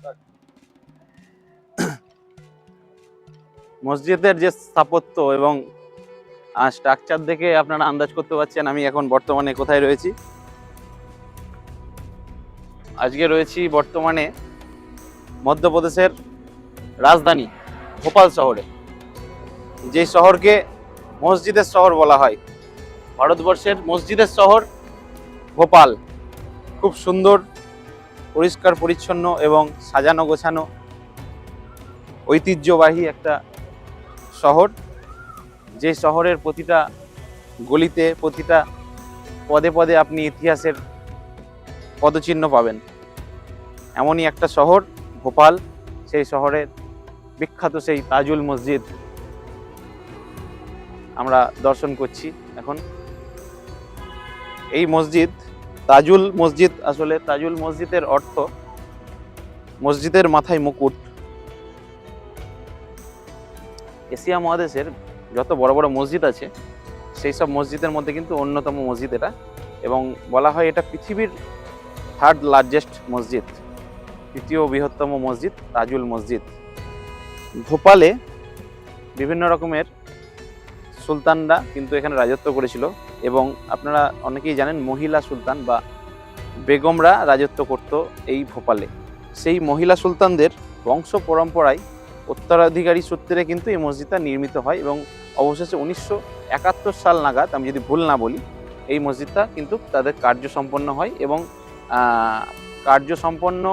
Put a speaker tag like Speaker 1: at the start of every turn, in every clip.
Speaker 1: মসজিদের যে স্থাপত্য এবং স্ট্রাকচার দেখে আপনারা আন্দাজ করতে পারছেন আমি এখন বর্তমানে কোথায় রয়েছি। আজকে রয়েছি বর্তমানে মধ্যপ্রদেশের রাজধানী ভোপাল শহরে, যে শহরকে মসজিদের শহর বলা হয়। ভারতবর্ষের মসজিদের শহর ভোপাল। খুব সুন্দর পরিষ্কার, পরিচ্ছন্ন এবং সাজানো, গোছানো ঐতিহ্যবাহী একটা শহর। যে শহরের প্রতিটা গলিতে, প্রতিটা পদে পদে আপনি ইতিহাসের পদচিহ্ন পাবেন। এমনই একটা শহর, ভোপাল, সেই শহরের বিখ্যাত সেই তাজুল মসজিদ। আমরা দর্শন করছি এখন। এই মসজিদ তাজুল মসজিদ আসলে তাজুল মসজিদের অর্থ মসজিদের মাথায় মুকুট। এশিয়া মহাদেশের যত বড় বড় মসজিদ আছে, সেই সব মসজিদের মধ্যে কিন্তু অন্যতম মসজিদ এটা এবং বলা হয় এটা পৃথিবীর থার্ড লার্জেস্ট মসজিদ, তৃতীয় বৃহত্তম মসজিদ তাজুল মসজিদ। ভোপালে বিভিন্ন রকমের সুলতানরা কিন্তু এখানে রাজত্ব করেছিল। এবং আপনারা অনেকেই জানেন মহিলা সুলতান বা বেগমরা রাজত্ব করত এই ভোপালে। সেই মহিলা সুলতানদের বংশ পরম্পরায় উত্তরাধিকারী সূত্রে কিন্তু এই মসজিদটা নির্মিত হয় এবং অবশেষে উনিশশো একাত্তর সাল নাগাদ, আমি যদি ভুল না বলি, এই মসজিদটা কিন্তু তাদের কার্য সম্পন্ন হয় এবং কার্য সম্পন্ন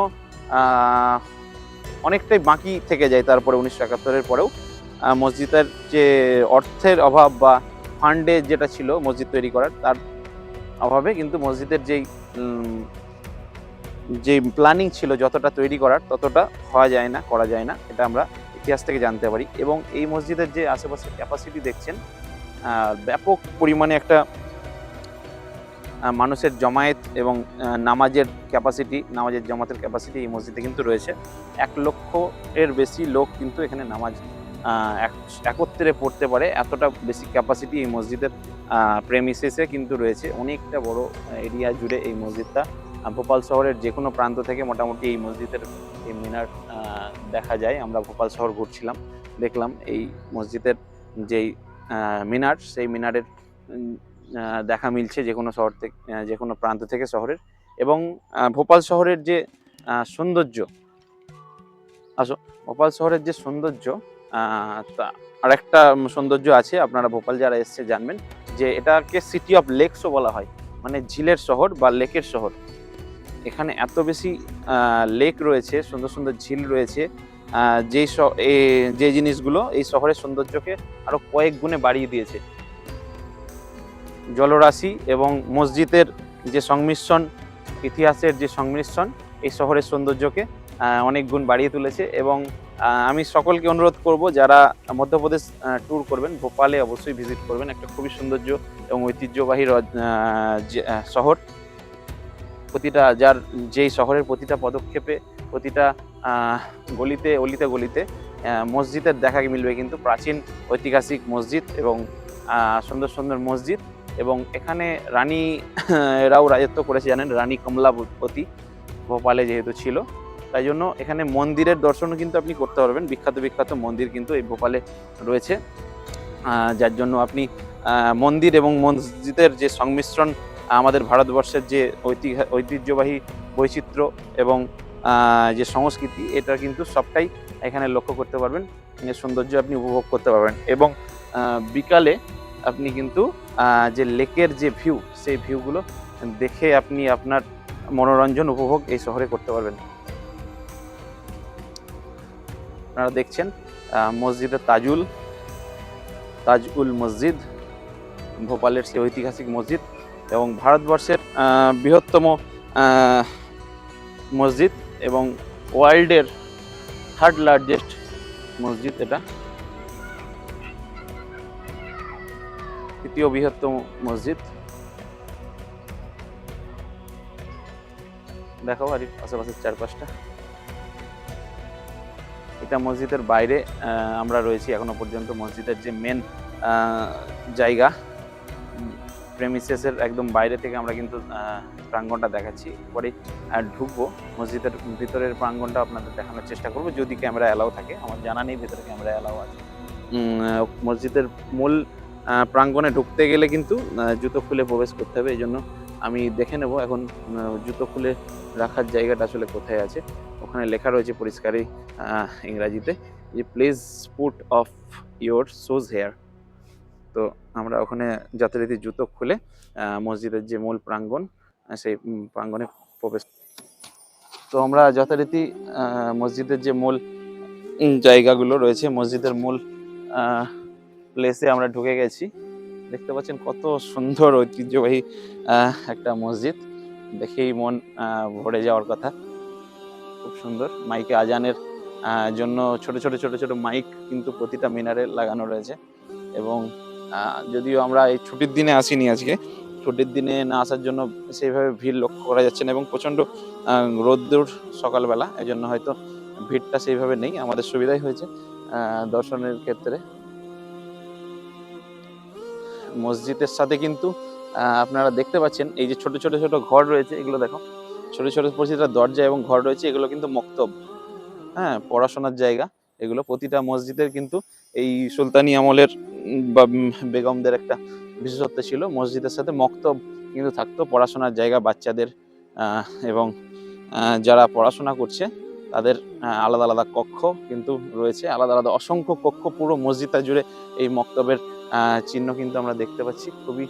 Speaker 1: অনেকটাই বাকি থেকে যায় তারপরে উনিশশো একাত্তরের পরেও। মসজিদের যে অর্থের অভাব বা ফান্ডে যেটা ছিল মসজিদ তৈরি করার, তার অভাবে কিন্তু মসজিদের যেই যে প্ল্যানিং ছিল যতটা তৈরি করার, ততটা হওয়া যায় না, করা যায় না, এটা আমরা ইতিহাস থেকে জানতে পারি। এবং এই মসজিদের যে আশেপাশে ক্যাপাসিটি দেখছেন ব্যাপক পরিমাণে একটা মানুষের জমায়েত এবং নামাজের ক্যাপাসিটি নামাজের জমাতের ক্যাপাসিটি এই মসজিদে কিন্তু রয়েছে। এক লক্ষ এর বেশি লোক কিন্তু এখানে নামাজ একত্রে পড়তে পারে। এতটা বেশি ক্যাপাসিটি এই মসজিদের প্রেমিসেসে কিন্তু রয়েছে। অনেকটা বড় এরিয়া জুড়ে এই মসজিদটা। ভোপাল শহরের যে কোনো প্রান্ত থেকে মোটামুটি এই মসজিদের এই মিনার দেখা যায়। আমরা ভোপাল শহর ঘুরছিলাম, দেখলাম এই মসজিদের যেই মিনার, সেই মিনারের দেখা মিলছে যে কোনো শহর থেকে যে কোনো প্রান্ত থেকে শহরের। এবং ভোপাল শহরের যে সৌন্দর্য, আসো, ভোপাল শহরের যে সৌন্দর্য তা আরেকটা সৌন্দর্য আছে, আপনারা ভোপাল যারা এসছে জানবেন যে এটাকে সিটি অফ লেকসও বলা হয় মানে ঝিলের শহর বা লেকের শহর। এখানে এত বেশি লেক রয়েছে, সুন্দর সুন্দর ঝিল রয়েছে যেই যে জিনিসগুলো এই শহরের সৌন্দর্যকে আরও কয়েক গুণে বাড়িয়ে দিয়েছে। জলরাশি এবং মসজিদের যে সংমিশ্রণ, ইতিহাসের যে সংমিশ্রণ, এই শহরের সৌন্দর্যকে অনেক গুণ বাড়িয়ে তুলেছে এবং আমি সকলকে অনুরোধ করব যারা মধ্যপ্রদেশ ট্যুর করবেন, ভোপালে অবশ্যই ভিজিট করবেন। একটা খুবই সৌন্দর্য এবং ঐতিহ্যবাহী শহর। প্রতিটা, যার যেই শহরের প্রতিটা পদক্ষেপে, প্রতিটা গলিতে, অলিতে গলিতে মসজিদের দেখা মিলবে কিন্তু প্রাচীন ঐতিহাসিক মসজিদ এবং সুন্দর সুন্দর মসজিদ এবং এখানে রানী, রাও রাজত্ব করেছে জানেন, রানী কমলাপতি, ভোপালে যেহেতু ছিল। তাই জন্য এখানে মন্দিরের দর্শনও কিন্তু আপনি করতে পারবেন। বিখ্যাত বিখ্যাত মন্দির কিন্তু এই ভোপালে রয়েছে। যার জন্য আপনি মন্দির এবং মসজিদের যে সংমিশ্রণ, আমাদের ভারতবর্ষের যে ঐতিহ্য, ঐতিহ্যবাহী বৈচিত্র্য এবং যে সংস্কৃতি, এটা কিন্তু সবটাই এখানে লক্ষ্য করতে পারবেন। সৌন্দর্য আপনি উপভোগ করতে পারবেন। এবং বিকালে আপনি কিন্তু যে লেকের যে ভিউ, সেই ভিউগুলো দেখে আপনি আপনার মনোরঞ্জন, উপভোগ এই শহরে করতে পারবেন। আপনারা দেখছেন মসজিদে তাজুল, তাজউল মসজিদ, ভোপালের সেই ঐতিহাসিক মসজিদ এবং ভারতবর্ষের বৃহত্তম মসজিদ এবং ওয়ার্ল্ডের থার্ড লার্জেস্ট মসজিদ এটা। তৃতীয় বৃহত্তম মসজিদ। দেখাও আর আশেপাশের চারপাশটা। এটা মসজিদের বাইরে আমরা রয়েছি এখনও পর্যন্ত মসজিদের যে মেন জায়গা প্রেমিসেসের একদম বাইরে থেকে আমরা কিন্তু আহ, প্রাঙ্গণটা দেখাচ্ছি। পরে ঢুকবো। মসজিদের ভিতরের প্রাঙ্গণটা আপনাদের দেখানোর চেষ্টা করব। যদি ক্যামেরা অ্যালাউ থাকে আমার জানা নেই ভিতরে ক্যামেরা অ্যালাউ আছে। মসজিদের মূল প্রাঙ্গণে ঢুকতে গেলে কিন্তু জুতো খুলে প্রবেশ করতে হবে। এই জন্য আমি দেখে নেব এখন জুতো খুলে রাখার জায়গাটা আসলে কোথায় আছে। ওখানে লেখা রয়েছে পরিষ্কারই ইংরাজিতে যে please put off your shoes here তো আমরা ওখানে যথারীতি জুতো খুলে মসজিদের যে মূল প্রাঙ্গণ সেই প্রাঙ্গণে প্রবেশ তো আমরা যথারীতি মসজিদের যে মূল জায়গাগুলো রয়েছে, মসজিদের মূল প্লেসে আমরা ঢুকে গেছি। দেখতে পাচ্ছেন কত সুন্দর ঐতিহ্যবাহী একটা মসজিদ। দেখেই মন ভরে যাওয়ার কথা। খুব সুন্দর। মাইকে আজানের জন্য ছোট ছোট ছোট ছোট মাইক কিন্তু প্রতিটা মিনারে লাগানো রয়েছে। এবং যদিও আমরা এই ছুটির দিনে আসিনি আজকে, ছুটির দিনে না আসার জন্য সেইভাবে ভিড় লক্ষ্য করা যাচ্ছে না এবং প্রচণ্ড রোদ্দুর সকালবেলা এই জন্য হয়তো ভিড়টা সেইভাবে নেই, আমাদের সুবিধাই হয়েছে দর্শনের ক্ষেত্রে। মসজিদের সাথে কিন্তু আপনারা দেখতে পাচ্ছেন, এই যে ছোট ছোট ছোট ঘর রয়েছে, এগুলো দেখো। ছোট ছোট প্রতিটা দরজা এবং ঘর রয়েছে, এগুলো কিন্তু মক্তব। হ্যাঁ পড়াশোনার জায়গা। এগুলো প্রতিটা মসজিদের কিন্তু এই সুলতানি আমলের বা বেগমদের একটা বিশেষত্ব ছিল। মসজিদের সাথে মক্তব কিন্তু থাকতো। পড়াশোনার জায়গা বাচ্চাদের এবং যারা পড়াশোনা করছে, তাদের আলাদা আলাদা কক্ষ কিন্তু রয়েছে। আলাদা আলাদা অসংখ্য কক্ষ পুরো মসজিদটা জুড়ে এই মক্তবের চিহ্ন কিন্তু আমরা দেখতে পাচ্ছি। খুবই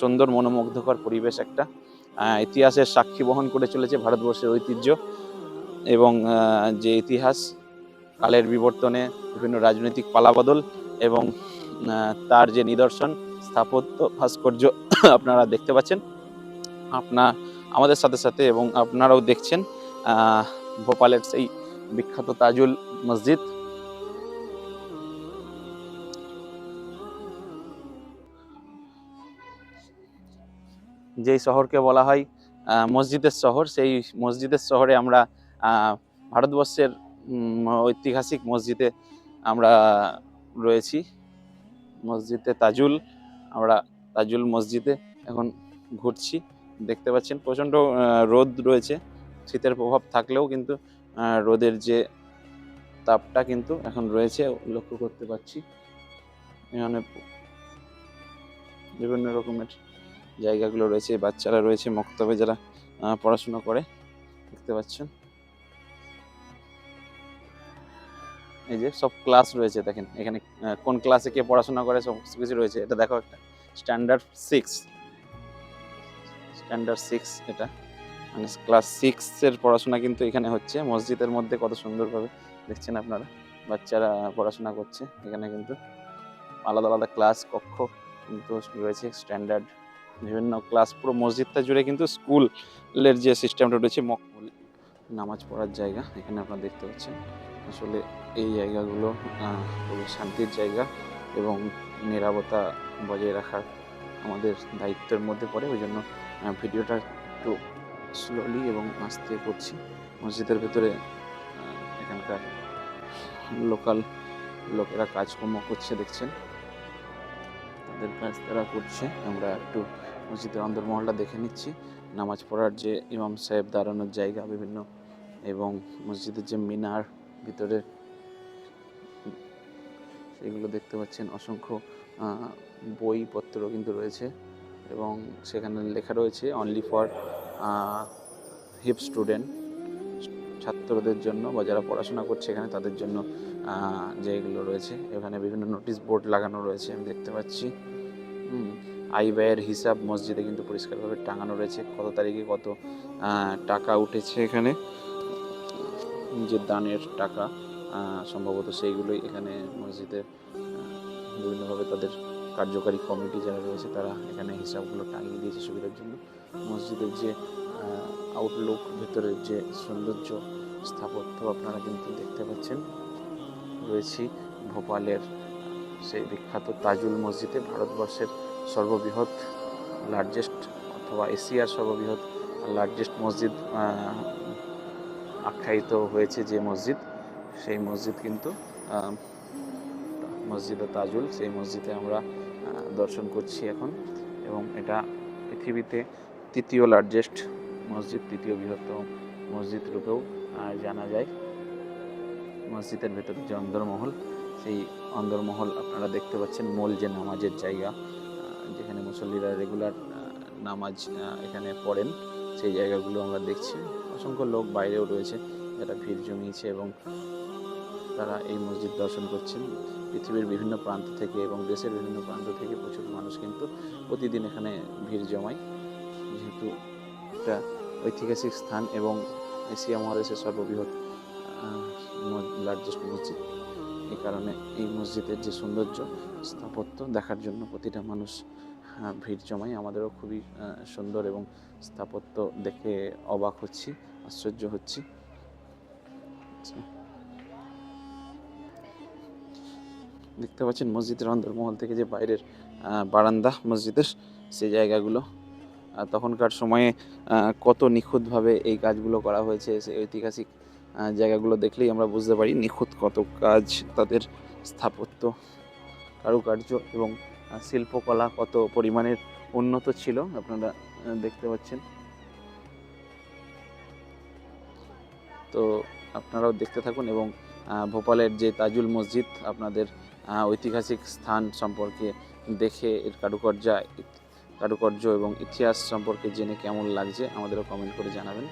Speaker 1: সুন্দর, মনোমুগ্ধকর পরিবেশ একটা ইতিহাসের সাক্ষী বহন করে চলেছে ভারতবর্ষের ঐতিহ্য এবং যে ইতিহাস কালের বিবর্তনে বিভিন্ন রাজনৈতিক পালাবদল এবং তার যে নিদর্শন স্থাপত্য ভাস্কর্য আপনারা দেখতে পাচ্ছেন। আপনার আমাদের সাথে সাথে এবং আপনারাও দেখছেন ভোপালের সেই বিখ্যাত তাজুল মসজিদ। যেই শহরকে বলা হয় মসজিদের শহর, সেই মসজিদের শহরে আমরা ভারতবর্ষের ঐতিহাসিক মসজিদে আমরা রয়েছি। মসজিদে তাজুল, আমরা তাজুল মসজিদে এখন ঘুরছি। দেখতে পাচ্ছেন প্রচণ্ড রোদ রয়েছে। শীতের প্রভাব থাকলেও কিন্তু রোদের যে তাপটা কিন্তু এখন রয়েছে, লক্ষ্য করতে পারছি। এখানে বিভিন্ন রকমের জায়গাগুলো রয়েছে, বাচ্চারা রয়েছে, মক্তবে যারা পড়াশোনা করে, দেখতে পাচ্ছেন। এই যে সব ক্লাস রয়েছে, দেখেন, এখানে কোন ক্লাসে কে পড়াশোনা করে, সব কিছু রয়েছে। এটা দেখো একটা স্ট্যান্ডার্ড সিক্স স্ট্যান্ডার্ড সিক্স এটা। মানে ক্লাস সিক্সের পড়াশোনা কিন্তু এখানে হচ্ছে। মসজিদের মধ্যে কত সুন্দরভাবে দেখছেন আপনারা, বাচ্চারা পড়াশোনা করছে। এখানে কিন্তু আলাদা আলাদা ক্লাস কক্ষ কিন্তু রয়েছে স্ট্যান্ডার্ড বিভিন্ন ক্লাস পুরো মসজিদটা জুড়ে কিন্তু স্কুলের যে সিস্টেমটা রয়েছে মকবুল নামাজ পড়ার জায়গা, এখানে আপনারা দেখতে পাচ্ছেন। আসলে এই জায়গাগুলো খুবই শান্তির জায়গা এবং নিরাপত্তা বজায় রাখার আমাদের দায়িত্বের মধ্যে পড়ে। ওই জন্য ভিডিওটা একটু স্লোলি এবং আস্তে করছি। মসজিদের ভেতরে এখানকার লোকাল লোকেরা কাজকর্ম করছে, দেখছেন। তাদের কাজ তারা করছে। আমরা একটু মসজিদের অন্দরমহলটা দেখে নিচ্ছি। নামাজ পড়ার যে ইমাম সাহেব দাঁড়ানোর জায়গা বিভিন্ন এবং মসজিদের যে মিনার ভিতরে সেগুলো দেখতে পাচ্ছেন। অসংখ্য বইপত্র কিন্তু রয়েছে এবং সেখানে লেখা রয়েছে অনলি ফর হিপ স্টুডেন্ট ছাত্রদের জন্য বা যারা পড়াশোনা করছে এখানে তাদের জন্য যেগুলো রয়েছে। এখানে বিভিন্ন নোটিশ বোর্ড লাগানো রয়েছে, আমি দেখতে পাচ্ছি। আয় ব্যয়ের হিসাব মসজিদে কিন্তু পরিষ্কারভাবে টাঙানো রয়েছে। কত তারিখে কত টাকা উঠেছে এখানে? যে দানের টাকা সম্ভবত সেইগুলোই এখানে মসজিদের বিভিন্নভাবে তাদের কার্যকারী কমিটি যারা রয়েছে তারা এখানে হিসাবগুলো টাঙিয়ে দিয়েছে সুবিধার জন্য। মসজিদের যে আউটলুক ভেতরের যে সৌন্দর্য স্থাপত্য আপনারা কিন্তু দেখতে পাচ্ছেন। রয়েছি ভোপালের সেই বিখ্যাত তাজুল মসজিদে, ভারতবর্ষের সর্ববৃহৎ লার্জেস্ট অথবা এশিয়ার সর্ববৃহৎ লার্জেস্ট মসজিদ আখ্যায়িত হয়েছে যে মসজিদ। সেই মসজিদ কিন্তু মসজিদে তাজুল, সেই মসজিদে আমরা দর্শন করছি এখন। এবং এটা পৃথিবীতে তৃতীয় লার্জেস্ট মসজিদ, তৃতীয় বৃহত্তম মসজিদ রূপেও জানা যায়। মসজিদের ভেতরে যে অন্দরমহল, সেই অন্দরমহল আপনারা দেখতে পাচ্ছেন, মূল যে নামাজের জায়গা যেখানে মুসল্লিরা রেগুলার নামাজ এখানে পড়েন, সেই জায়গাগুলো আমরা দেখছি। অসংখ্য লোক বাইরেও রয়েছে, যারা ভিড় জমিয়েছে এবং তারা এই মসজিদ দর্শন করছেন। পৃথিবীর বিভিন্ন প্রান্ত থেকে এবং দেশের বিভিন্ন প্রান্ত থেকে প্রচুর মানুষ কিন্তু প্রতিদিন এখানে ভিড় জমায়। যেহেতু একটা ঐতিহাসিক স্থান এবং এশিয়া মহাদেশের সর্ববৃহৎ লার্জেস্ট মসজিদ। এই কারণে এই মসজিদের যে সৌন্দর্য, স্থাপত্য দেখার জন্য প্রতিটা মানুষ ভিড় জমায়। আমাদেরও খুবই সুন্দর এবং স্থাপত্য দেখে অবাক হচ্ছি, আশ্চর্য হচ্ছি। আচ্ছা। দেখতে পাচ্ছেন মসজিদের অন্দরমহল থেকে যে বাইরের বারান্দা মসজিদের, সেই জায়গাগুলো। তখনকার সময়ে কত নিখুঁতভাবে এই কাজগুলো করা হয়েছে সেই ঐতিহাসিক জায়গাগুলো দেখলেই আমরা বুঝতে পারি নিখুঁত কত কাজ তাদের স্থাপত্য, কারুকার্য এবং শিল্পকলা কত পরিমাণের উন্নত ছিল, আপনারা দেখতে পাচ্ছেন। তো আপনারাও দেখতে থাকুন এবং ভোপালের যে তাজুল মসজিদ, আপনাদের ঐতিহাসিক স্থান সম্পর্কে দেখে এর কারুকার্য কারুকার্য এবং ইতিহাস সম্পর্কে জেনে কেমন লাগছে আমাদেরও কমেন্ট করে জানাবেন।